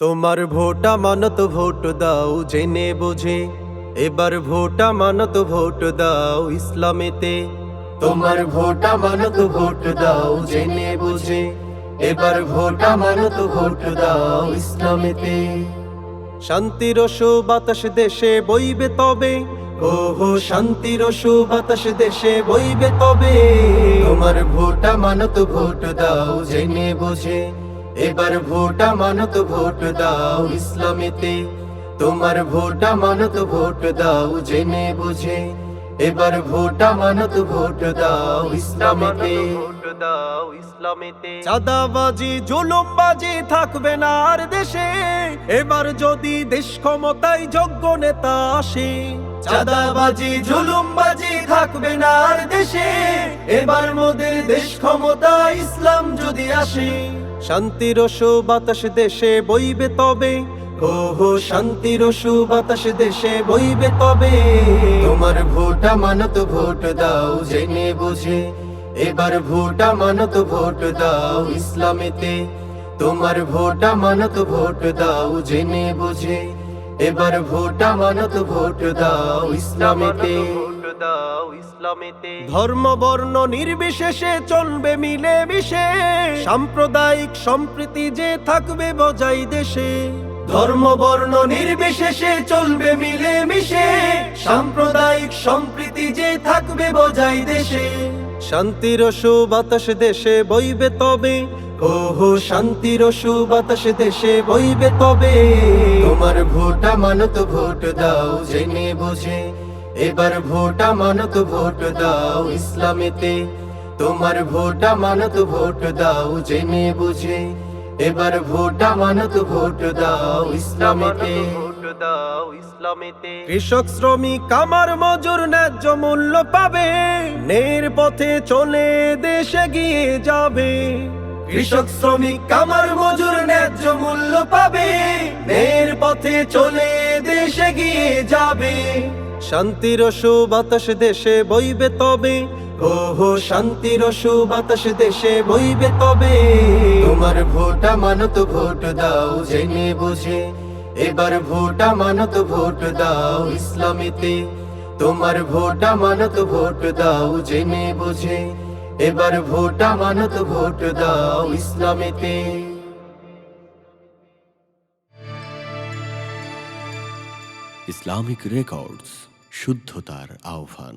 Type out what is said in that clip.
তোমার ভোটা মানত ভোট দাও, জেনে বোঝে। এবার ভোটা মানত ভোট দাও ইসলামেতে। তোমার ভোটা মানত ভোট দাও, জেনে বুঝে। এবার ভোটা মানত ভোট দাও ইসলামেতে। শান্তির বাতাস দেশে বইবে তবে। ওহো, শান্তির বাতাস দেশে বইবে তবে। তোমার ভোটা মানত ভোট দাও, জেনে বুঝে। এবার ভোটা মানত ভোট দাও ইসলামেতে। তোমার ভোটা মানত ভোট দাও জেনে বুঝে। এবার ভোটা মানত ভোট দাও ইসলামেতে। দাও ইসলামেতে চাঁদাবাজি জুলুমবাজি থাকবে না আর দেশে। এবার যদি দেশ ক্ষমতায় যোগ্য নেতা আসে। চাঁদাবাজি জুলুমবাজি থাকবে না আর দেশে। এবার মোদের দেশ ক্ষমতা ইসলাম যদি আসে। শান্তির বাতাস দেশে বইবে তবে। ওহো, শান্তির বাতাস দেশে বইবে তবে। তোমার ভোটা মানত ভোট দাও জেনে বুঝে। এবার ভোটা মানত ভোট দাও ইসলামেতে। তোমার ভোটা মানত ভোট দাও জেনে বুঝে। এবার ভোটা মানত ভোট দাও ইসলামেতে। দাও ইসলামেতে। ধর্ম, বর্ণ নির্বিশেষে চলবে মিলে মিশে সাম্প্রদায়িক সম্প্রীতি যে থাকবে বজাই দেশে। ধর্ম, বর্ণ নির্বিশেষে চলবে মিলে মিশে সাম্প্রদায়িক সম্প্রীতি যে থাকবে বজাই দেশে। শান্তির বাতাস দেশে বইবে তবে। ওহো, শান্তির বাতাস দেশে বইবে তবে। তোমার ভোটা মানত ভোট দাও, জেনে বুঝে। এবার ভোটা মানত ভোট দাও ইসলামেতে। তোমার ভোটা মানত ভোট দাও জেনে বুঝে। এবার ভোটা মানত ভোট দাও ইসলামেতে। কৃষক, শ্রমিক, আমার মজুর ন্যায্য মূল্য পাবে। নের পথে চলে দেশে গিয়ে যাবে। কৃষক, শ্রমিক, আমার মজুর ন্যায্য মূল্য পাবে। নের পথে চলে দেশে গিয়ে যাবে। শান্তির বাতাস দেশে বইবে তবে। ওহো, শান্তির বাতাস দেশে বইবে তবে। তোমার ভোটা মানত ভোট দাও জেনে বুঝে। এবার ভোটা মানত ভোট দাও ইসলামেতে। তোমার ভোটা মানত ভোট দাও জেনে বুঝে। এবার ভোটা মানত ভোট দাও ইসলামেতে। ইসলামিক রেকর্ডস শুদ্ধতার আহ্বান।